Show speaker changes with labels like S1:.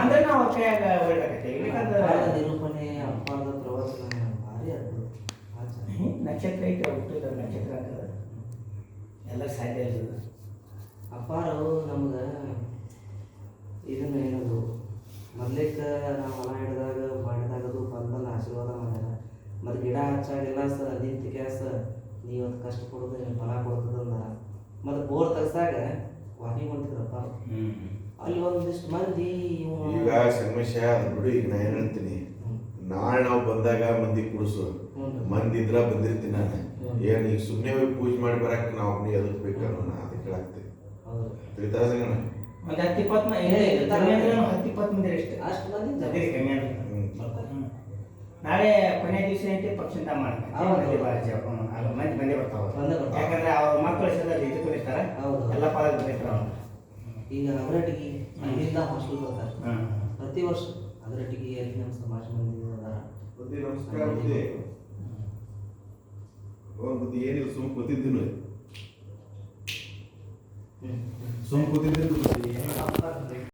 S1: ಅಂದ್ರೆ ನಾವು ಕೈಯಾಗ ಹೊಡ್ಬೇಕೈತೆ
S2: ನಿರೂಪಣೆ ಅಪ್ಪಾದ ಪ್ರವಚನ ಭಾರಿ ಅದ್ಭುತ. ಚೆನ್ನಾಗಿ.
S1: ನಕ್ಷತ್ರ ಐತೆ ಹುಟ್ಟಿದ ನಕ್ಷತ್ರ ಹಾಕದ ಎಲ್ಲ ಸಾಧ್ಯ ಇಲ್ಲ.
S2: ಅಪ್ಪಾರು ನಮ್ಗೆ ಇದನ್ನ ಏನದು ಮೊದ್ಲೇಕ ನಾವು ಹೊಲ ಹಿಡಿದಾಗ ಮಾಡಿದಾಗದು ಬಂದಲ್ಲ ಆಶೀರ್ವಾದ ಮಾಡ್ಯಾರ. ಮತ್ತು ಗಿಡ ಹಚ್ಚಾಗೆಲ್ಲ ಸ ನಿಂತ ಕ್ಯಾಸ ನೀವು ಅದು ಕಷ್ಟ ಕೊಡೋದು ಫಲ ಕೊಡ್ತದ ಮತ್ತು ಬೋರ್ ತೆಗ್ಸಾಗ ವಾಕಿಂಗ್ ಮಾಡ್ತಿದ್ರಪ್ಪ ಅಲ್ಲಿ ಒಂದಿಷ್ಟು ಮಂದಿ
S3: ಈಗ ಸಮಸ್ಯೆ ಅದ್ ಬಿಡು ಈಗ ನಾ ಏನ್ ಹೇಳ್ತೀನಿ? ನಾಳೆ ನಾವು ಬಂದಾಗ ಮಂದಿ ಕುಡಿಸು. ಮಂದಿ ಇದ್ರ ಬಂದಿರ್ತೀನಿ ನಾನು. ಏನು ಈಗ ಸುಮ್ಮನೆ ಹೋಗಿ ಪೂಜೆ ಮಾಡಿ ಬರಕ್ ನಾವು ಒಬ್ಬನೇ ಅದಕ್ಕೆ ಬೇಕು ನಾನು ಅದಕ್ಕೆ ಹೇಳಾಕ್ತೀನಿ. ತಿಳಿತಾ ಸಂಗಣ
S1: ಒಂದು ಹತ್ತು ಇಪ್ಪತ್ತು ಮಂದಿ
S2: ಏ,
S1: ಕಮ್ಮಿ ಅಂದ್ರೆ ಹತ್ತು ಇಪ್ಪತ್ತು ಮಂದಿ ಅಷ್ಟೇ
S2: ಅಷ್ಟು ಮಂದಿ
S1: ಅದೇ ಕಮ್ಮಿ. ನಾಳೆ ಕೊನೆ ದಿವಸ ಐತೆ ಪಕ್ಷಿಂತ
S2: ಹೌದು.
S1: ಮಾಡ್ತಾರೆ ಮಂದಿ ಬಂದೇ ಬರ್ತಾವ. ಯಾಕಂದ್ರೆ ಅವ್ರ ಮಕ್ಕಳು ಸದ ಜೊತೆ ಕುರಿತಾರ
S2: ಹೌದು.
S1: ಎಲ್ಲ ಪಾಲಕ್ ಬಂದಿರ್ತಾರ
S2: ಈಗ ನವರಟಿಗೆ ಅಲ್ಲಿಂದ ಹಾಸ್ಟೆಲ್ ಬರ್ತಾರೆ ಪ್ರತಿ ವರ್ಷ ಅದರೊಟ್ಟಿಗೆ ಅಲ್ಲಿ ನಮ್ಮ ಸಮಾಜ ಮಂದಿ ಅದಾರ
S3: ಬುದ್ಧಿ ನಮಸ್ಕಾರ ಬುದ್ಧಿ. ಏನಿಲ್ಲ ಸುಮ್ ಕೂತಿದ್ದೀನಿ ಸುಮ್ ಕೂತಿದ್ದೀನಿ